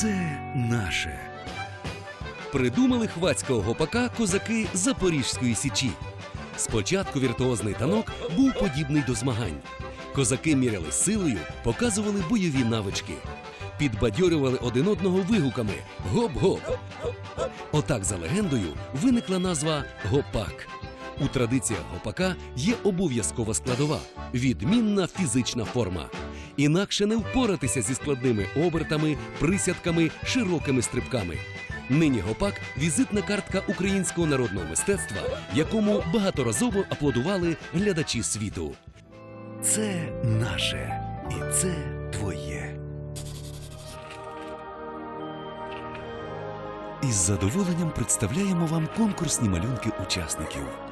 Це наше. Придумали хвацького гопака козаки Запорізької січі. Спочатку віртуозний танок був подібний до змагань. Козаки міряли силою, показували бойові навички, підбадьорювали один одного вигуками Гоп-гоп. Отак, за легендою, виникла назва гопак. У традиціях гопака є обов'язкова складова відмінна фізична форма. Інакше не впоратися зі складними обертами, присядками, широкими стрибками. Нині гопак візитна картка українського народного мистецтва, якому багаторазово аплодували глядачі світу. Це наше і це твоє. Із задоволенням представляємо вам конкурсні малюнки учасників.